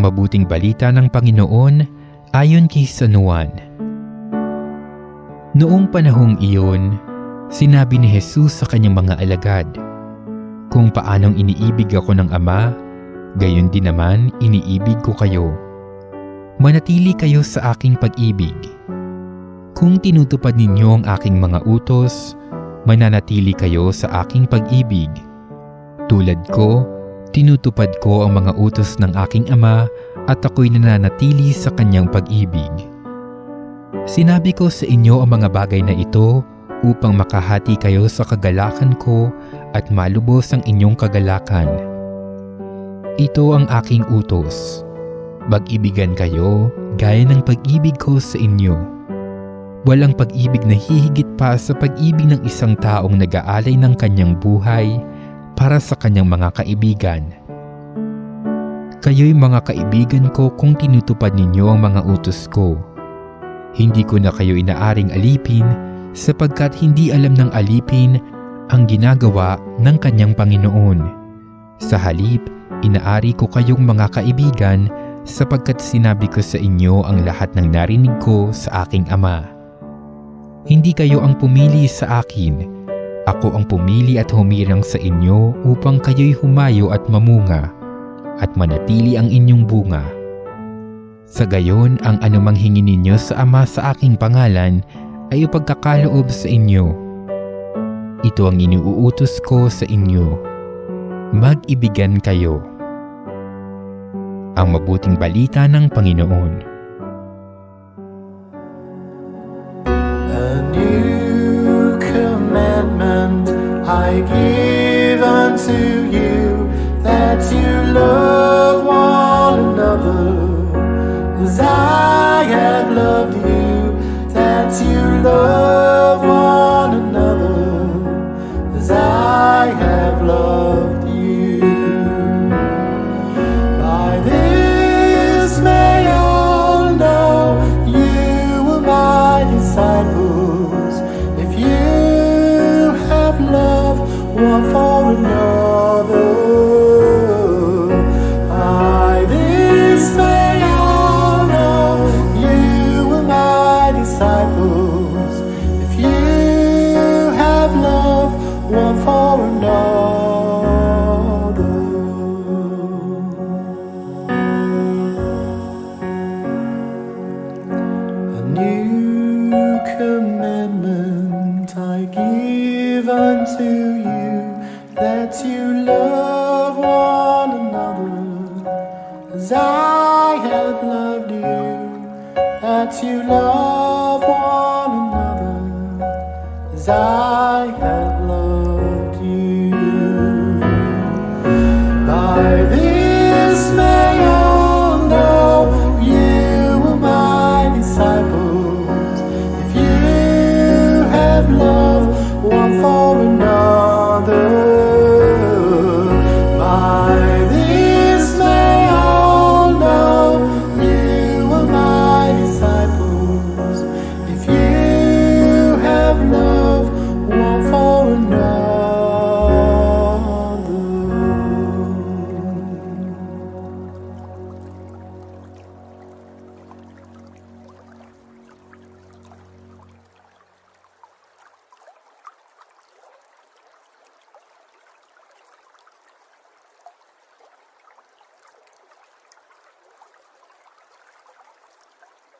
ang mabuting balita ng Panginoon ayon kay San Juan. Noong panahong iyon, sinabi ni Jesus sa kanyang mga alagad, Kung paanong iniibig ako ng Ama, gayon din naman iniibig ko kayo. Manatili kayo sa aking pag-ibig. Kung tinutupad ninyo ang aking mga utos, mananatili kayo sa aking pag-ibig. Tulad ko, tinutupad ko ang mga utos ng aking ama at ako'y nananatili sa kanyang pag-ibig. Sinabi ko sa inyo ang mga bagay na ito upang makahati kayo sa kagalakan ko at malubos ang inyong kagalakan. Ito ang aking utos. Mag-ibigan kayo gaya ng pag-ibig ko sa inyo. Walang pag-ibig na hihigit pa sa pag-ibig ng isang taong nag-aalay ng kanyang buhay para sa kanyang mga kaibigan. Kayo'y mga kaibigan ko kung tinutupad ninyo ang mga utos ko. Hindi ko na kayo inaaring alipin sapagkat hindi alam ng alipin ang ginagawa ng kanyang Panginoon. Sa halip, inaari ko kayong mga kaibigan sapagkat sinabi ko sa inyo ang lahat ng narinig ko sa aking Ama. Hindi kayo ang pumili sa akin, ako ang pumili at humirang sa inyo upang kayo'y humayo at mamunga at manatili ang inyong bunga. Sa gayon, ang anumang hingi ninyo sa Ama sa aking pangalan ay ipagkakaloob sa inyo. Ito ang iniuutos ko sa inyo. Mag-ibigan kayo. Ang mabuting balita ng Panginoon. I give unto you that you love one another as I have loved you, that you love disciples if you have love one for another. A new commandment I give unto you that you love one another as I have loved you, that you love as I had loved.